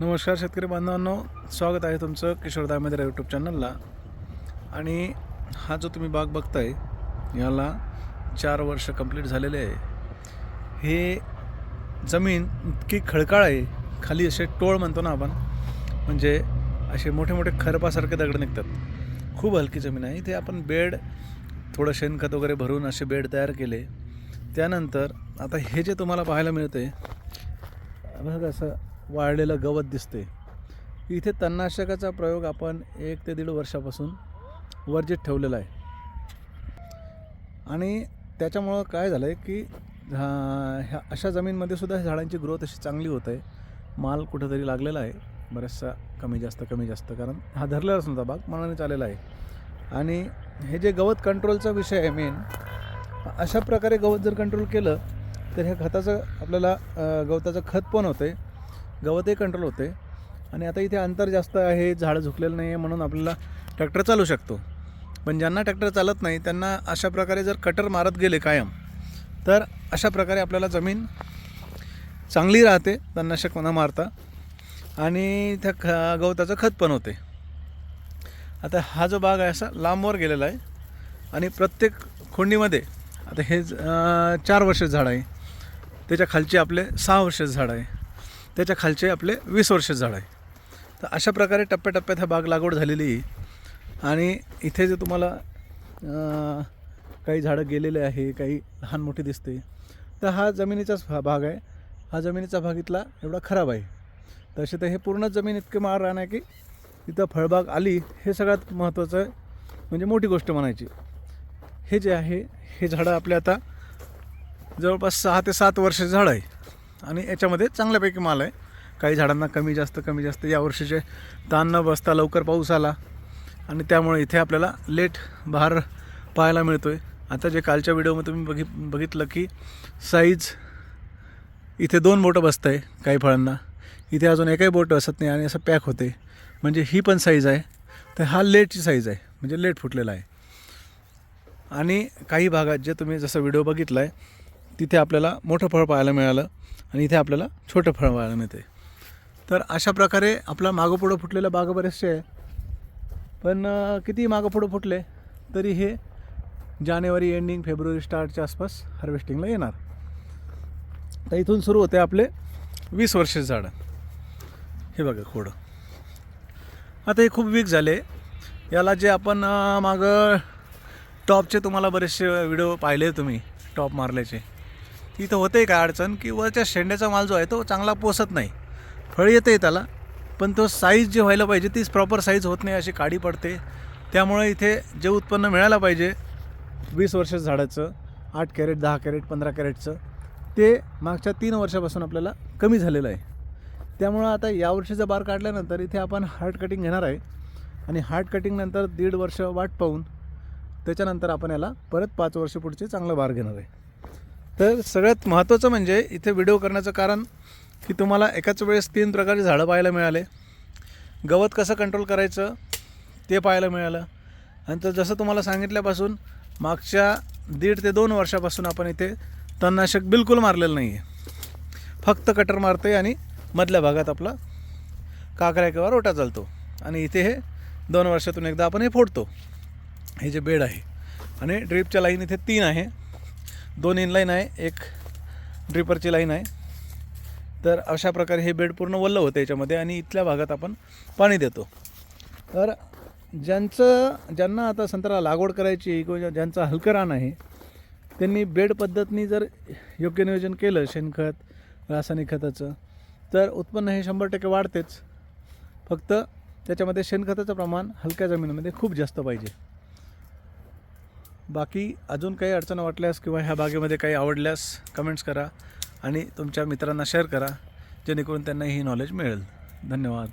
नमस्कार शेतकरी बांधवांनो स्वागत आहे तुमचं किशोर दामेदर यूट्यूब चॅनलला आणि हा जो तुम्ही बाग बघताय याला चार वर्ष कंप्लीट झालेले आहे. हे जमीन इतकी खडकाळ आहे खाली असे टोळ म्हणतो ना आपण म्हणजे असे मोठे मोठे खरपासारखे दगड निघतात. खूप हलकी जमीन आहे. इथे आपण बेड थोडं शेणखत वगैरे भरून असे बेड तयार केले. त्यानंतर आता हे जे तुम्हाला पाहायला मिळते बघा असं वाळलेलं गवत दिसते. इथे तणनाशकाचा प्रयोग आपण एक ते दीड वर्षापासून वर्जित ठेवलेला आहे. आणि त्याच्यामुळं काय झालं आहे की ह्या अशा जमीनमध्ये सुद्धा झाडांची ग्रोथ अशी चांगली होत आहे. माल कुठंतरी लागलेला आहे बऱ्याचसा कमी जास्त कमी जास्त कारण हा धरलेलाच नव्हता बाग मनाने चाललेला आहे. आणि हे जे गवत कंट्रोलचा विषय आहे मेन अशा प्रकारे गवत जर कंट्रोल केलं तर ह्या खताचं आपल्याला गवताचं खत पण होतं आहे गवतही कंट्रोल होते. आणि आता इथे अंतर जास्त आहे झाडं झुकलेलं नाही आहे म्हणून आपल्याला ट्रॅक्टर चालू शकतो. पण ज्यांना ट्रॅक्टर चालत नाही त्यांना अशा प्रकारे जर कटर मारत गेले कायम तर अशा प्रकारे आपल्याला जमीन चांगली राहते तणनाशक न मारता. आणि त्या ख गवताचं खत पण होते. आता हा जो बाग आहे असा लांबवर गेलेला आहे. आणि प्रत्येक खोंडीमध्ये आता हे ज- चार वर्षाचं झाड आहे. त्याच्या खालचे आपले सहा वर्षाचं झाड आहे. त्याच्या खालचे आपले वीस वर्ष झाड आहे. तर अशा प्रकारे टप्प्याटप्प्यात हा बाग लागवड झालेली आहे. आणि इथे जे तुम्हाला काही झाडं गेलेले आहे काही लहान मोठी दिसते तर हा जमिनीचाच भाग आहे. हा जमिनीचा भाग इथला एवढा खराब आहे. तसे तर हे पूर्ण जमीन इतके मार राहणार की इथं फळबाग आली हे सगळ्यात महत्त्वाचं आहे. म्हणजे मोठी गोष्ट म्हणायची. हे जे आहे हे झाडं आपले आता जवळपास सहा ते सात वर्ष झाड आहे. आणि याच्यामध्ये चांगल्यापैकी माल आहे. काही झाडांना कमी जास्त कमी जास्त. या वर्षीचे ताण न बसता लवकर पाऊस आला आणि त्यामुळे इथे आपल्याला लेट बहार पाहायला मिळतो आहे आता जे कालच्या व्हिडिओमध्ये तुम्ही बघि बघितलं की साईज इथे दोन बोटं बसत आहे काही फळांना. इथे अजून एकही बोटं असत नाही आणि असं पॅक होते म्हणजे ही पण साईज आहे. तर हा लेटची साईज आहे. म्हणजे लेट फुटलेला आहे. आणि काही भागात जे तुम्ही जसं व्हिडिओ बघितला आहे तिथे आपल्याला मोठं फळ पाहायला मिळालं आणि इथे आपल्याला छोटं फळ पाहायला मिळते तर अशा प्रकारे आपला मागं पुढं फुटलेल्या बागा बरेचसे आहे पण किती मागंपुढं फुटले तरी हे जानेवारी एंडिंग फेब्रुवारी स्टार्टच्या आसपास हार्वेस्टिंगला येणार. तर इथून सुरू होते आपले वीस वर्षे झाडं. हे बघा खोडं. आता हे खूप वीक झाले. याला जे आपण मागं टॉपचे तुम्हाला बरेचसे व्हिडिओ पाहिले तुम्ही टॉप मारल्याचे. तिथं होते काय अडचण की वरच्या शेंड्याचा माल जो आहे तो चांगला पोसत नाही. फळ येते त्याला पण तो साईज जे व्हायला पाहिजे तीच प्रॉपर साईज होत नाही अशी काडी पडते. त्यामुळे इथे जे उत्पन्न मिळायला पाहिजे वीस वर्ष झाडाचं आठ कॅरेट दहा कॅरेट पंधरा कॅरेटचं ते मागच्या तीन वर्षापासून आपल्याला कमी झालेलं आहे. त्यामुळं आता यावर्षीचा बार काढल्यानंतर इथे आपण हार्ड कटिंग घेणार आहे. आणि हार्ड कटिंगनंतर दीड वर्ष वाट पाहून त्याच्यानंतर आपण याला परत पाच वर्ष पुढचे चांगलं बार घेणार आहे. तर सगळ्यात महत्त्वाचं म्हणजे इथे व्हिडिओ करण्याचं कारण की तुम्हाला एकाच वेळेस तीन प्रकारचे झाडं पाहायला मिळाले. गवत कसं कंट्रोल करायचं ते पाहायला मिळालं. नंतर जसं तुम्हाला सांगितल्यापासून मागच्या दीड ते दोन वर्षापासून आपण इथे तणनाशक बिलकुल मारलेलं नाही आहे फक्त कटर मारते आणि मधल्या भागात आपला काकऱ्या किंवा रोटा चालतो. आणि इथे हे दोन वर्षातून एकदा आपण हे फोडतो. हे जे बेड आहे. आणि ड्रीपच्या लाईन इथे तीन आहे. दोन इनलाईन आहे एक ड्रिपरची लाईन आहे. तर अशा प्रकारे हे बेड पूर्ण वल्ल होतं याच्यामध्ये आणि इथल्या भागात आपण पाणी देतो. तर ज्यांचं ज्यांना आता संत्रा लागवड करायची किंवा ज्यांचं हलकं रान आहे त्यांनी बेड पद्धतीने जर योग्य नियोजन केलं शेणखत रासायनिक खताचं तर उत्पन्न हे शंभर टक्के वाढतेच. फक्त त्याच्यामध्ये शेणखताचं प्रमाण हलक्या जमिनीमध्ये खूप जास्त पाहिजे. बाकी अजून काही अडचण वाटल्यास किंवा ह्या बागेमध्ये काही आवडल्यास कमेंट्स करा आणि तुमच्या मित्रांना शेअर करा जेणेकरून त्यांना ही नॉलेज मिळेल. धन्यवाद.